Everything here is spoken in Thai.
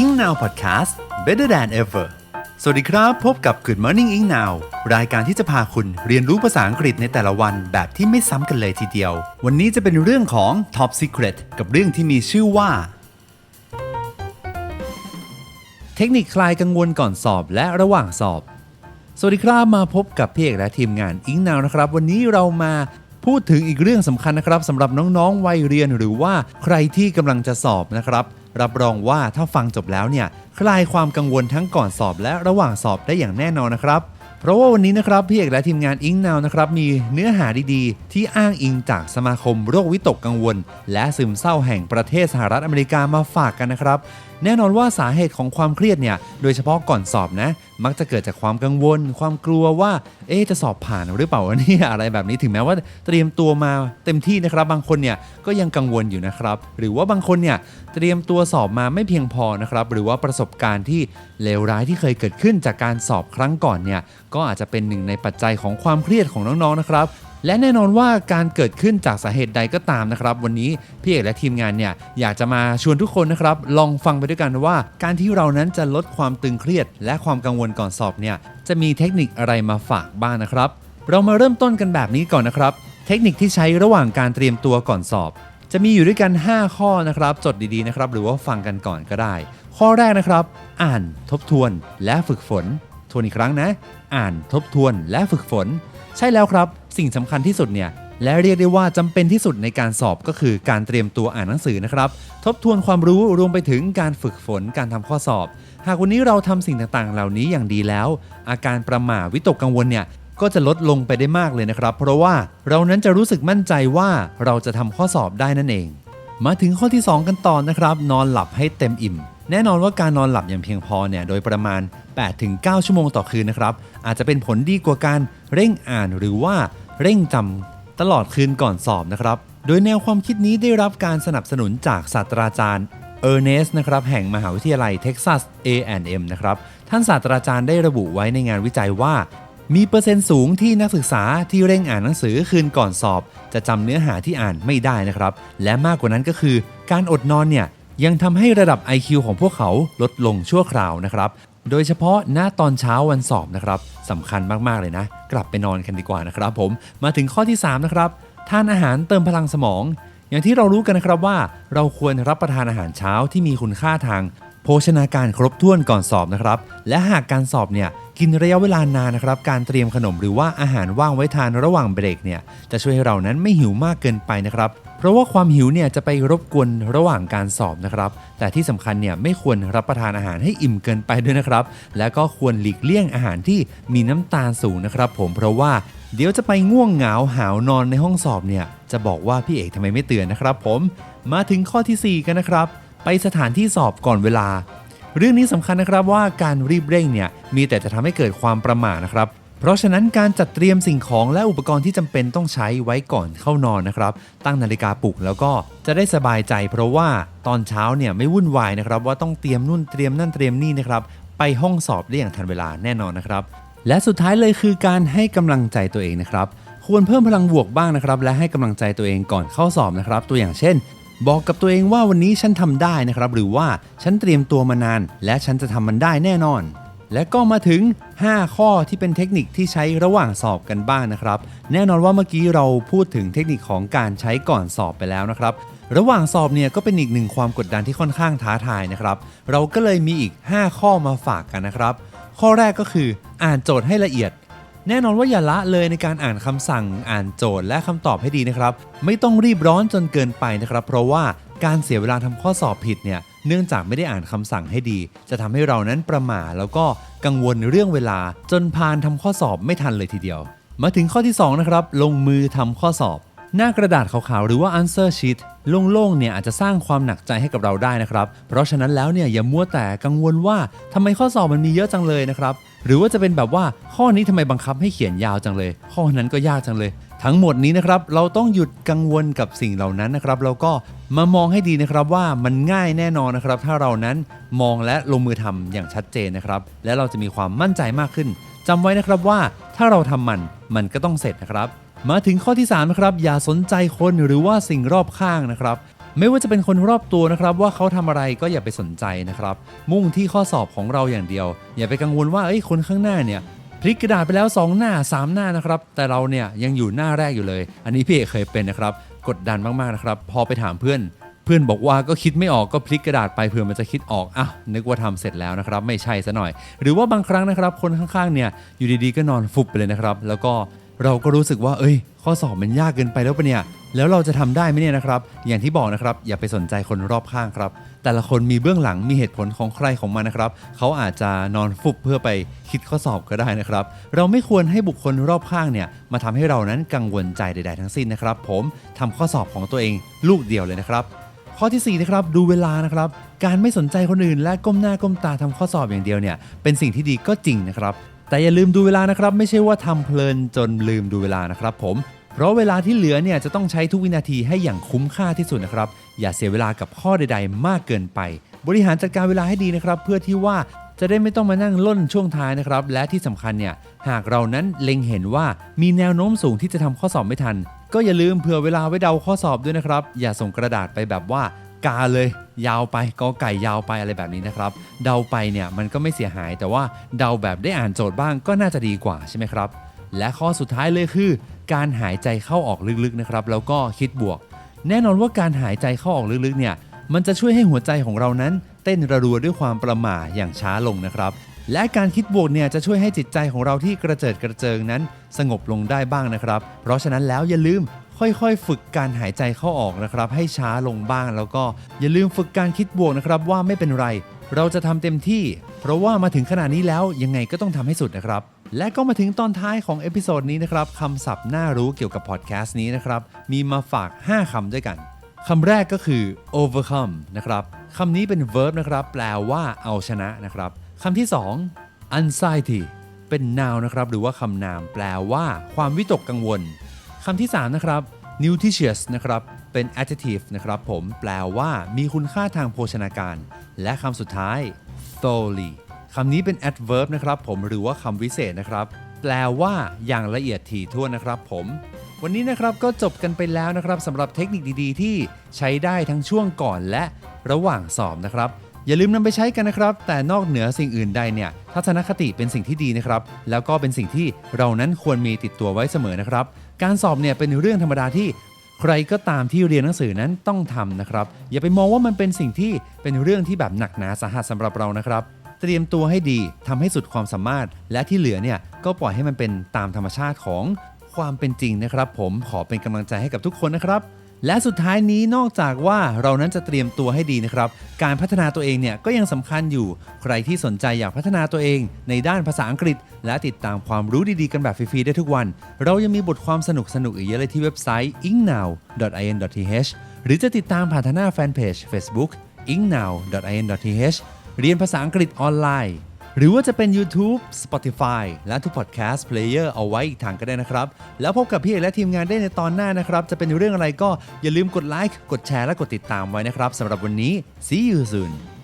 Ing Now Podcast Better than ever สวัสดีครับ พบกับ Good Morning Ing Now รายการที่จะพาคุณเรียนรู้ภาษาอังกฤษในแต่ละวันแบบที่ไม่ซ้ำกันเลยทีเดียว วันนี้จะเป็นเรื่องของ Top Secret กับเรื่องที่มีชื่อว่า เทคนิคคลายกังวลก่อนสอบและระหว่างสอบ สวัสดีครับมาพบกับพี่เอกและทีมงานอิงนาวนะครับ วันนี้เรามาพูดถึงอีกเรื่องสำคัญนะครับสำหรับน้องๆวัยเรียนหรือว่าใครที่กำลังจะสอบนะครับ รับรองว่าถ้าฟังจบแล้วเนี่ยคลายความกังวลทั้งก่อนสอบและระหว่างสอบได้อย่างแน่นอนนะครับ เพราะว่าวันนี้นะครับพี่เอกและทีมงานอิงนาวนะครับมีเนื้อหาดีๆ ที่อ้างอิงจากสมาคมโรควิตกกังวล และซึมเศร้าแห่งประเทศสหรัฐอเมริกามาฝากกันนะครับแน่นอนว่าสาเหตุของความเครียดเนี่ย โดยเฉพาะก่อนสอบนะ มักจะเกิดจากความกังวล ความกลัวว่า เอ๊จะสอบผ่านหรือเปล่าเนี่ยอะไรแบบนี้ถึงแม้ว่าเตรียมตัวมาเต็มที่นะครับ บางคนเนี่ยก็ยังกังวลอยู่นะครับ หรือว่าบางคนเนี่ยเตรียมตัวสอบมาไม่เพียงพอนะครับ หรือว่าประสบการณ์ที่เลวร้ายที่เคยเกิดขึ้นจากการสอบครั้งก่อนเนี่ย ก็อาจจะเป็นหนึ่งในปัจจัยของความเครียดของน้องๆนะครับ และแน่นอนว่าการเกิดขึ้นจากสาเหตุใดก็ตามนะครับ วันนี้พี่เอกและทีมงานเนี่ยอยากจะมาชวนทุกคนนะครับลองฟังไปด้วยกันว่า การที่เรานั้นจะลดความตึงเครียด และความกังวลก่อนสอบเนี่ยจะมีเทคนิคอะไรมาฝากบ้างนะครับ เรามาเริ่มต้นกันแบบนี้ก่อนนะครับ เทคนิคที่ใช้ระหว่างการเตรียมตัวก่อนสอบ จะมีอยู่ด้วยกัน 5 ข้อนะครับ จดดีๆนะครับหรือว่าฟังกันก่อนก็ได้ ข้อแรกนะครับ อ่านทบทวนและฝึกฝน ทวนอีกครั้งนะ อ่านทบทวนและฝึกฝน ใช่แล้วครับ สิ่งสำคัญที่สุดเนี่ยและเรียกได้ว่าจำเป็นที่สุดในการสอบก็คือการเตรียมตัวอ่านหนังสือนะครับ ทบทวนความรู้รวมไปถึงการฝึกฝนการทำข้อสอบ หากวันนี้เราทำสิ่งต่างๆ เหล่านี้อย่างดีแล้ว อาการประหม่าวิตกกังวลเนี่ยก็จะลดลงไปได้มากเลยนะครับ เพราะว่าเรานั้นจะรู้สึกมั่นใจว่าเราจะทำข้อสอบได้นั่นเอง มาถึงข้อที่ 2 กันต่อนะครับ นอนหลับให้เต็มอิ่ม แน่นอนว่าการนอนหลับอย่างเพียงพอเนี่ยโดยประมาณ 8-9 ชั่วโมงต่อคืนนะครับอาจจะเป็นผลดีกว่าการเร่งอ่านหรือว่า เร่งจำตลอดคืนก่อนสอบนะครับ โดยแนวความคิดนี้ได้รับการสนับสนุนจากศาสตราจารย์เออร์เนสนะครับแห่งมหาวิทยาลัยเท็กซัส A&M นะครับท่านศาสตราจารย์ได้ระบุไว้ในงานวิจัยว่า มีเปอร์เซ็นต์สูงที่นักศึกษาที่เร่งอ่านหนังสือคืนก่อนสอบ จะจำเนื้อหาที่อ่านไม่ได้นะครับ และมากกว่านั้นก็คือ การอดนอนเนี่ยยังทำให้ระดับ IQ ของพวกเขาลดลงชั่วคราวนะครับ โดยเฉพาะหน้าตอนเช้าวันสอบนะครับสำคัญมากๆเลยนะ กลับไปนอนกันดีกว่านะครับผมมาถึงข้อที่ 3 นะครับทานอาหารเติมพลังสมอง อย่างที่เรารู้กันนะครับว่า เราควรรับประทานอาหารเช้าที่มีคุณค่าทาง โภชนาการครบถ้วนก่อนสอบนะครับ และหากการสอบเนี่ยกินระยะเวลานานนะครับ การเตรียมขนมหรือว่าอาหารว่างไว้ทานระหว่างเบรกเนี่ยจะช่วยให้เรานั้นไม่หิวมากเกินไปนะครับ เพราะว่าความหิวเนี่ยจะไปรบกวนระหว่างการสอบนะครับ แต่ที่สำคัญเนี่ยไม่ควรรับประทานอาหารให้อิ่มเกินไปด้วยนะครับ และก็ควรหลีกเลี่ยงอาหารที่มีน้ำตาลสูงนะครับ ผมเพราะว่าเดี๋ยวจะไปง่วงเหงาหาวนอนในห้องสอบเนี่ยจะบอกว่าพี่เอกทำไมไม่เตือนนะครับ ผมมาถึงข้อทีสี่4 กันนะครับ ไปสถานที่สอบก่อนเวลา เรื่องนี้สำคัญนะครับว่าการรีบเร่งเนี่ยมีแต่จะทำให้เกิดความประมาทนะครับ ราะฉะนั้นการจัดเตรียมสิ่งของและอุปกรณ์ที่จำเป็นต้องใช้ไว้ก่อนเข้านอนนะครับ ตั้งนาฬิกาปลุกแล้วก็จะได้สบายใจ เพราะว่าตอนเช้าเนี่ยไม่วุ่นวายนะครับว่าต้องเตรียมนู่นเตรียมนั่นเตรียมนี่นะครับไปห้องสอบได้อย่างทันเวลาแน่นอนนะครับ และสุดท้ายเลยคือการให้กำลังใจตัวเองนะครับ ควรเพิ่มพลังบวกบ้างนะครับ และให้กำลังใจตัวเองก่อนเข้าสอบนะครับ ตัวอย่างเช่น บอกกับตัวเองว่าวันนี้ฉันทำได้นะครับ หรือว่าฉันเตรียมตัวมานาน และฉันจะทำมันได้แน่นอน และก็มาถึง 5 ข้อที่เป็นเทคนิคที่ใช้ระหว่างสอบกันบ้างนะครับ แน่นอนว่าเมื่อกี้เราพูดถึงเทคนิคของการใช้ก่อนสอบไปแล้วนะครับ ระหว่างสอบเนี่ยก็เป็นอีกหนึ่งความกดดันที่ค่อนข้างท้าทายนะครับ เราก็เลยมีอีก 5 ข้อมาฝากกันนะครับ ข้อแรกก็คืออ่านโจทย์ให้ละเอียด แน่นอนว่าอย่าละเลยในการอ่านคำสั่ง อ่านโจทย์และคำตอบให้ดีนะครับ ไม่ต้องรีบร้อนจนเกินไปนะครับ เพราะว่าการเสียเวลาทำข้อสอบผิดเนี่ย เนื่องจากไม่ได้อ่านคำสั่งให้ดี จะทำให้เรานั้นประหม่าแล้วก็กังวลเรื่องเวลา จนพานทำข้อสอบไม่ทันเลยทีเดียว มาถึงข้อที่2นะครับลงมือทำข้อสอบ หน้ากระดาษขาวๆหรือว่า answer sheet โล่งๆเนี่ยอาจจะสร้างความหนักใจให้กับเราได้นะครับ เพราะฉะนั้นแล้วเนี่ยอย่ามัวแต่กังวลว่าทำไมข้อสอบมันมีเยอะจังเลยนะครับหรือว่าจะเป็นแบบว่าข้อนี้ทำไมบังคับให้เขียนยาวจังเลย ข้อนั้นก็ยากจังเลย ทั้งหมดนี้นะครับเราต้องหยุดกังวลกับสิ่งเหล่านั้นนะครับแล้วก็มามองให้ดีนะครับว่ามันง่ายแน่นอนนะครับ ถ้าเรานั้นมองและลงมือทำอย่างชัดเจนนะครับ และเราจะมีความมั่นใจมากขึ้นจำไว้นะครับว่าถ้าเราทำมันมันก็ต้องเสร็จนะครับ มาถึงข้อที่3นะครับอย่าสนใจคนหรือว่าสิ่งรอบข้างนะครับไม่ว่าจะเป็นคนรอบตัวนะครับ ว่าเขาทำอะไรก็อย่าไปสนใจนะครับ มุ่งที่ข้อสอบของเราอย่างเดียว อย่าไปกังวลว่าเอ้ยคนข้างหน้าเนี่ย พลิกกระดาษไปแล้ว 2 หน้า 3 หน้านะครับ แต่เราเนี่ยยังอยู่หน้าแรกอยู่เลย อันนี้พี่เอกเคยเป็นนะครับ กดดันมากๆนะครับ พอไปถามเพื่อน เพื่อนบอกว่าก็คิดไม่ออกก็พลิกกระดาษไปเผื่อมันจะคิดออกอะนึกว่าทำเสร็จแล้วนะครับ ไม่ใช่ซะหน่อย หรือว่าบางครั้งนะครับ คนข้างๆเนี่ยอยู่ดีๆก็นอนฟุบไปเลยนะครับ แล้วก็ เราก็รู้สึกว่า เอ้ย ข้อสอบมันยากเกินไปแล้วปะเนี่ย แล้วเราจะทำได้ไหมเนี่ยนะครับ อย่างที่บอกนะครับ อย่าไปสนใจคนรอบข้างครับ แต่ละคนมีเบื้องหลังมีเหตุผลของใครของมันนะครับ เขาอาจจะนอนฟุบเพื่อไปคิดข้อสอบก็ได้นะครับ เราไม่ควรให้บุคคลรอบข้างเนี่ยมาทำให้เรานั้นกังวลใจใด ๆ ทั้งสิ้นนะครับ ผมทำข้อสอบของตัวเองลูกเดียวเลยนะครับข้อทีสี่4นะครับดูเวลานะครับการไม่สนใจคนอื่น และก้มหน้าก้มตาทำข้อสอบอย่างเดียวเนี่ยเป็นสิ่งที่ดีก็จริงนะครับ แต่อย่าลืมดูเวลานะครับ ไม่ใช่ว่าทำเพลินจนลืมดูเวลานะครับผม เพราะเวลาที่เหลือเนี่ยจะต้องใช้ทุกวินาทีให้อย่างคุ้มค่าที่สุดนะครับ อย่าเสียเวลากับข้อใด ๆ มากเกินไป บริหารจัดการเวลาให้ดีนะครับ เพื่อที่ว่าจะได้ไม่ต้องมานั่งล่นช่วงท้ายนะครับ และที่สำคัญเนี่ยหากเรานั้นเล็งเห็นว่ามีแนวโน้มสูงที่จะทำข้อสอบไม่ทัน ก็อย่าลืมเผื่อเวลาไว้เดาข้อสอบด้วยนะครับ อย่าส่งกระดาษไปแบบว่า กาเลยยาวไปกอไก่ยาวไปอะไรแบบนี้นะครับ เดาไปเนี่ยมันก็ไม่เสียหาย แต่ว่าเดาแบบได้อ่านโจทย์บ้างก็น่าจะดีกว่าใช่ไหมครับ และข้อสุดท้ายเลยคือ การหายใจเข้าออกลึกๆนะครับ แล้วก็คิดบวก แน่นอนว่าการหายใจเข้าออกลึกๆเนี่ยมันจะช่วยให้หัวใจของเรานั้น เต้นระรัวด้วยความประหม่าอย่างช้าลงนะครับ และการคิดบวกเนี่ยจะช่วยให้จิตใจของเราที่กระเจิดกระเจิงนั้น สงบลงได้บ้างนะครับ เพราะฉะนั้นแล้วอย่าลืม ค่อยๆ ฝึกการหายใจเข้าออกนะครับ ให้ช้าลงบ้างแล้วก็อย่าลืมฝึกการคิดบวกนะครับว่าไม่เป็นไร เราจะทำเต็มที่ เพราะว่ามาถึงขนาดนี้แล้วยังไงก็ต้องทำให้สุดนะครับ และก็มาถึงตอนท้ายของเอพิโซดนี้นะครับคำศัพท์น่ารู้เกี่ยวกับพอดแคสต์นี้นะครับ มีมาฝาก 5คำด้วยกันคำแรกก็คือ overcome นะครับคำนี้เป็น verb นะครับ แปลว่าเอาชนะนะครับคำที่ 2 anxiety เป็น noun นะครับ หรือว่าคำนามแปลว่า ความวิตกกังวล คำที่ 3 นะครับ nutritious นะครับ เป็น adjective นะครับผม แปลว่ามีคุณค่าทางโภชนาการ และคำสุดท้าย thoroughly คำนี้เป็น adverb นะครับผม หรือว่าคำวิเศษนะครับ แปลว่าอย่างละเอียดถี่ถ้วนนะครับผม วันนี้นะครับก็จบกันไปแล้วนะครับสำหรับเทคนิคดีๆ ที่ใช้ได้ทั้งช่วงก่อนและระหว่างสอบนะครับ อย่าลืมนำไปใช้กันนะครับ แต่นอกเหนือสิ่งอื่นใดเนี่ย ทัศนคติเป็นสิ่งที่ดีนะครับ แล้วก็เป็นสิ่งที่เรานั้นควรมีติดตัวไว้เสมอนะครับ การสอบเนี่ยเป็นเรื่องธรรมดาที่ใครก็ตามที่เรียนหนังสือนั้นต้องทำนะครับ อย่าไปมองว่ามันเป็นสิ่งที่เป็นเรื่องที่แบบหนักหนาสาหัสสำหรับเรานะครับ เตรียมตัวให้ดีทำให้สุดความสามารถ และที่เหลือเนี่ยก็ปล่อยให้มันเป็นตามธรรมชาติของความเป็นจริงนะครับ ผมขอเป็นกำลังใจให้กับทุกคนนะครับ และสุดท้ายนี้นอกจากว่าเรานั้นจะเตรียมตัวให้ดีนะครับ การพัฒนาตัวเองเนี่ยก็ยังสำคัญอยู่ ใครที่สนใจอยากพัฒนาตัวเอง ในด้านภาษาอังกฤษ และติดตามความรู้ดีๆกันแบบฟรีๆได้ทุกวัน เรายังมีบทความสนุกๆอีกเยอะเลยที่เว็บไซต์ ingnow.in.th หรือจะติดตามผ่านทางหน้าแฟนเพจ Facebook ingnow.in.th เรียนภาษาอังกฤษออนไลน์ หรือว่าจะเป็น YouTube Spotify และทุก Podcast Player เอาไว้อีกทางก็ได้นะครับ แล้วพบกับพี่เอกและทีมงานได้ในตอนหน้านะครับ จะเป็นเรื่องอะไรก็อย่าลืมกดไลค์กดแชร์และกดติดตามไว้นะครับสำหรับวันนี้ see you soon